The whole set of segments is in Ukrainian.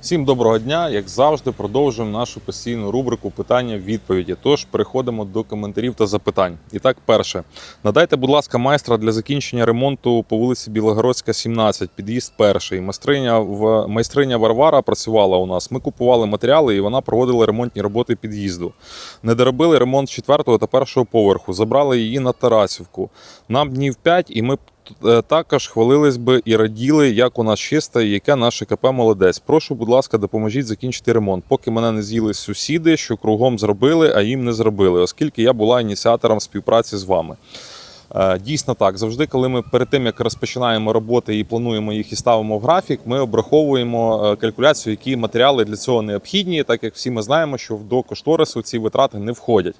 Всім доброго дня! Як завжди, продовжуємо нашу постійну рубрику питання-відповіді. Тож переходимо до коментарів та запитань. І так, перше, надайте, будь ласка, майстра для закінчення ремонту по вулиці Білогородська, 17, під'їзд перший. Майстриня в майстриня Варвара працювала у нас. Ми купували матеріали, і вона проводила ремонтні роботи під'їзду. Не доробили ремонт четвертого та першого поверху. Забрали її на Тарасівку. Нам днів 5, і ми також хвалились би і раділи, як у нас чисто, і яке наше КП молодець. Прошу, будь ласка, допоможіть закінчити ремонт. Поки мене не з'їли сусіди, що кругом зробили, а їм не зробили, оскільки я була ініціатором співпраці з вами. Е, Дійсно так, завжди, коли ми перед тим як розпочинаємо роботи і плануємо їх і ставимо в графік, ми обраховуємо е, калькуляцію, які матеріали для цього необхідні, так як всі ми знаємо, що до кошторису ці витрати не входять.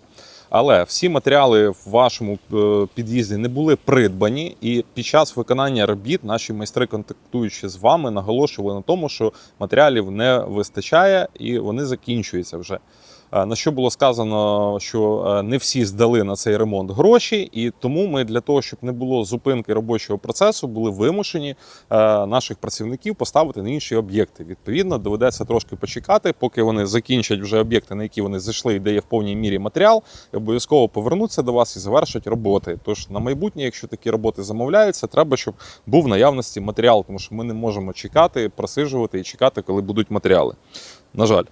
Але всі матеріали в вашому е, під'їзді не були придбані, і під час виконання робіт наші майстри, контактуючи з вами, наголошували на тому, що матеріалів не вистачає і вони закінчуються вже. Е, На що було сказано, що е, не всі здали на цей ремонт гроші, і тому ми для того, щоб не було зупинки робочого процесу, були вимушені е, наших працівників поставити на інші об'єкти. Відповідно, доведеться трошки почекати, поки вони закінчать вже об'єкти, на які вони зайшли, і де є в повній мірі матеріал, і обов'язково повернуться до вас і завершать роботи. Тож на майбутнє, якщо такі роботи замовляються, треба, щоб був в наявності матеріал, тому що ми не можемо чекати, просиджувати і чекати, коли будуть матеріали. На жаль.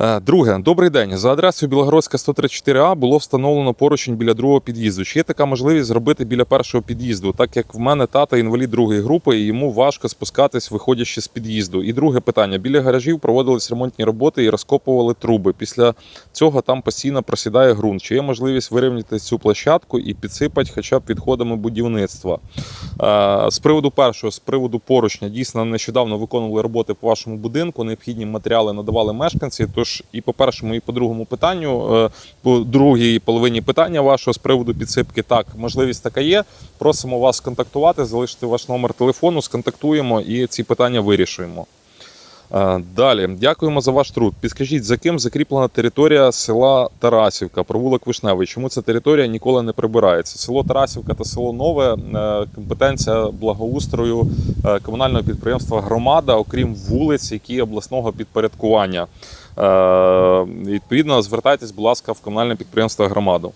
Е, Друге, добрий день. За адресою Білогородська 134А було встановлено поручень біля другого під'їзду. Чи є така можливість зробити біля першого під'їзду, так як в мене тата інвалід другої групи, і йому важко спускатись, виходячи з під'їзду. І друге питання: біля гаражів проводились ремонтні роботи і розкопували труби. Після цього там постійно просідає ґрунт. Чи є можливість вирівняти цю площадку і підсипати хоча б відходами будівництва? Е, З приводу першого, з приводу поручня, дійсно нещодавно виконували роботи по вашому будинку. Необхідні матеріали надавали мешканці. Тож і по першому, і по другому питанню, е, по другій половині питання вашого з приводу підсипки, так, можливість така є. Просимо вас сконтактувати, залишити ваш номер телефону, сконтактуємо і ці питання вирішуємо. Е, Далі, дякуємо за ваш труд. Підскажіть, за ким закріплена територія села Тарасівка, провулок Вишневий? Чому ця територія ніколи не прибирається? Село Тарасівка та село Нове е, компетенція благоустрою комунального підприємства Громада, окрім вулиць, які обласного підпорядкування. Е, Відповідно, звертайтесь, будь ласка, в комунальне підприємство Громаду.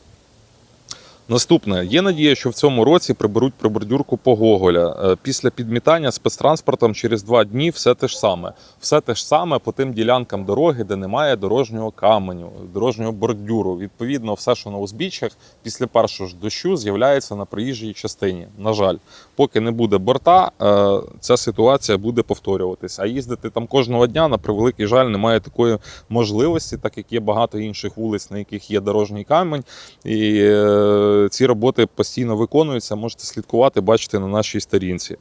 Наступне є надія, що в цьому році приберуть прибордюрку по Гоголя. Е, Після підмітання спецтранспортом через два дні все те ж саме. Все те ж саме по тим ділянкам дороги, де немає дорожнього каменю, дорожнього бордюру. Відповідно, все, що на узбіччях, після першого ж дощу з'являється на проїжджій частині. На жаль, поки не буде борта, е, ця ситуація буде повторюватися. А їздити там кожного дня, на превеликий жаль, немає такої можливості, так як є багато інших вулиць, на яких є дорожній камінь. І е, ці роботи постійно виконуються. Можете слідкувати, бачити на нашій сторінці.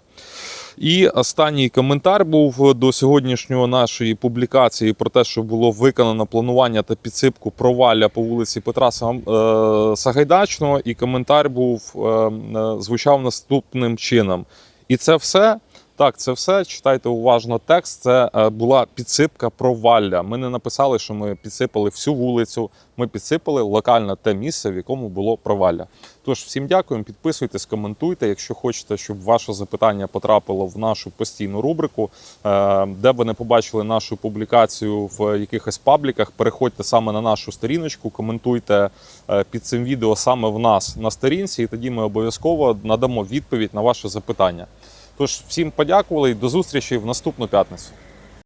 І останній коментар був до сьогоднішнього нашої публікації про те, що було виконано планування та підсипку провалля по вулиці Петра е, Сагайдачного. І коментар був е, е, звучав наступним чином. І це все. Так, це все. Читайте уважно текст. Це е, була підсипка провалля. Ми не написали, що ми підсипали всю вулицю. Ми підсипали локально те місце, в якому було провалля. Тож всім дякуємо, підписуйтесь, коментуйте. Якщо хочете, щоб ваше запитання потрапило в нашу постійну рубрику, е, де ви не побачили нашу публікацію в якихось пабліках, переходьте саме на нашу сторіночку, коментуйте е, під цим відео саме в нас на сторінці, і тоді ми обов'язково надамо відповідь на ваше запитання. Тож всім подякували і до зустрічі в наступну п'ятницю.